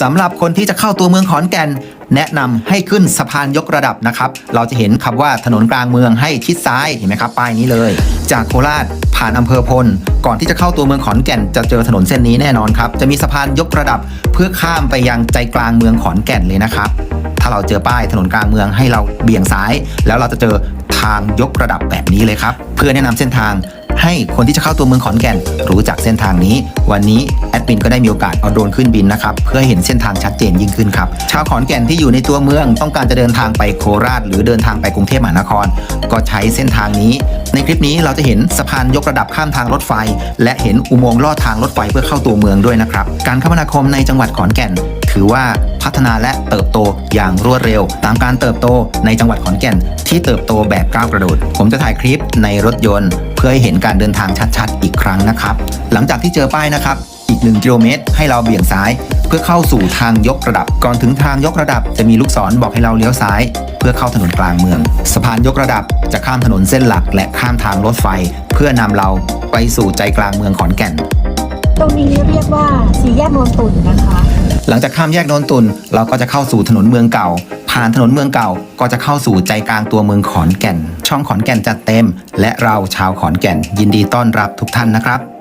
สำหรับคนที่จะเข้าตัวเมืองขอนแก่น แนะนำให้ขึ้นสะพานยกระดับนะครับ เราจะเห็นคำว่าถนนกลางเมืองให้ชิดซ้ายเห็นไหมครับป้ายนี้เลย จากโคราชผ่านอำเภอพล ก่อนที่จะเข้าตัวเมืองขอนแก่น จะเจอถนนเส้นนี้แน่นอนครับ จะมีสะพานยกระดับเพื่อข้ามไปยังใจกลางเมืองขอนแก่นเลยนะครับ ถ้าเราเจอป้ายถนนกลางเมืองให้เราเบี่ยงซ้าย แล้วเราจะเจอทางยกระดับแบบนี้เลยครับ เพื่อแนะนำเส้นทางให้คนที่จะเข้าตัวเมืองขอนแก่นรู้จักเส้นทางนี้ วันนี้ แอดมินก็ได้มีโอกาสเอาโดรนขึ้นบินนะครับเพื่อเห็นเส้นทางชัดเจนยิ่งขึ้นครับชาวขอนแก่นที่อยู่ในตัวเมืองต้องการจะเดินทางไปโคราช หรือเดินทางไปกรุงเทพมหานคร ก็ใช้เส้นทางนี้ ในคลิปนี้เราจะเห็นสะพานยกระดับข้ามทางรถไฟ และเห็นอุโมงค์ลอดทางรถไฟเพื่อเข้าตัวเมืองด้วยนะครับการคมนาคมในจังหวัดขอนแก่น ถือว่าพัฒนาและเติบโตอย่างรวดเร็ว ตามการเติบโตในจังหวัดขอนแก่น ที่เติบโตแบบก้าวกระโดด ผมจะถ่ายคลิปในรถยนต์ เพื่อให้เห็นการเดินทางชัดๆ อีกครั้งนะครับ หลังจากที่เจอป้ายนะครับ 1กิโลเมตรให้เราเบี่ยงซ้าย เพื่อเข้าสู่ทางยกระดับ ก่อนถึงทางยกระดับจะมีลูกศรบอกให้เราเลี้ยวซ้าย เพื่อเข้าถนนกลางเมือง สะพานยกระดับจะข้ามถนนเส้นหลัก และข้ามทางรถไฟ เพื่อนำเราไปสู่ใจกลางเมืองขอนแก่น ตรงนี้เรียกว่าสี่แยกโนนตุ่นนะคะ หลังจากข้ามแยกโนนตุนเราก็จะเข้าสู่ถนนเมืองเก่า ผ่านถนนเมืองเก่าก็จะเข้าสู่ใจกลางตัวเมืองขอนแก่น ช่องขอนแก่นจัดเต็ม และเราชาวขอนแก่น ยินดีต้อนรับทุกท่านนะครับ